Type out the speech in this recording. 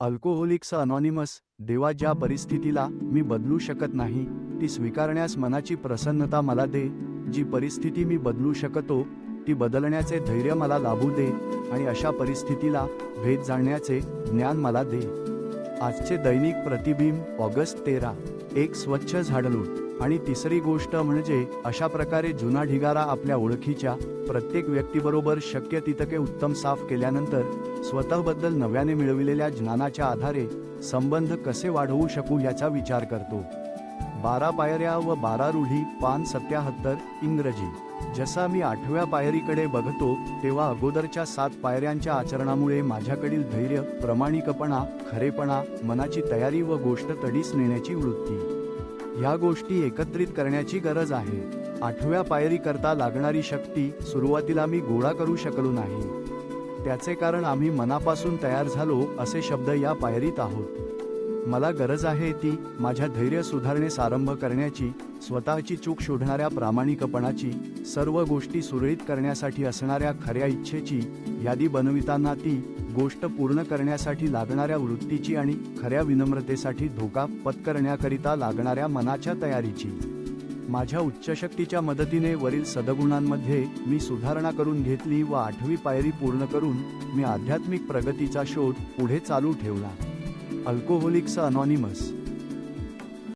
Alcoholics anonymous देवा ज्या परिस्थितीला मी बदलू शकत नाही ती स्वीकारण्यास मनाची प्रसन्नता मला दे जी परिस्थिती मी बदलू शकतो ती बदलण्याचे धैर्य मला लाभू दे आणि अशा परिस्थितीला भेद जाणण्याचे ज्ञान मला दे. आजचे दैनिक प्रतिबिंब ऑगस्ट तेरा एक स्वच्छ झाडलूट. आणि तिसरी गोष्ट म्हणजे अशा प्रकारे जुना ढिगारा आपल्या ओळखीच्या प्रत्येक व्यक्तीबरोबर शक्य तितके उत्तम साफ केल्यानंतर स्वतःबद्दल नव्याने मिळविलेल्या ज्ञानाच्या आधारे संबंध कसे वाढवू शकू याचा विचार करतो. बारा पायऱ्या व बारा रूढी पान सत्याहत्तर इंग्रजी. जसा मी आठव्या पायरीकडे बघतो तेव्हा अगोदरच्या सात पायऱ्यांच्या आचरणामुळे माझ्याकडील धैर्य प्रामाणिकपणा खरेपणा मनाची तयारी व गोष्ट तडीस नेण्याची वृत्ती. ह्या गोष्टी एकत्रित करण्याची गरज आहे. आठव्या पायरी करता लागणारी शक्ती सुरुवातीला मी गोळा करू शकलो नाही. त्याचे कारण आम्ही मनापासून तयार झालो असे शब्द या पायरीत आहोत. मला गरज आहे ती माझ्या धैर्य सुधारणेस आरंभ करण्याची स्वतःची चूक शोधणाऱ्या प्रामाणिकपणाची सर्व गोष्टी सुरळीत करण्यासाठी असणाऱ्या खऱ्या इच्छेची यादी बनविताना ती गोष्ट पूर्ण करण्यासाठी लागणाऱ्या वृत्तीची आणि खऱ्या विनम्रतेसाठी धोका पत्करण्याकरिता लागणाऱ्या मनाच्या तयारीची. माझ्या उच्च शक्तीच्या मदतीने वरील सदगुणांमध्ये मी सुधारणा करून घेतली व आठवी पायरी पूर्ण करून मी आध्यात्मिक प्रगतीचा शोध पुढे चालू ठेवला. Alcoholics anonymous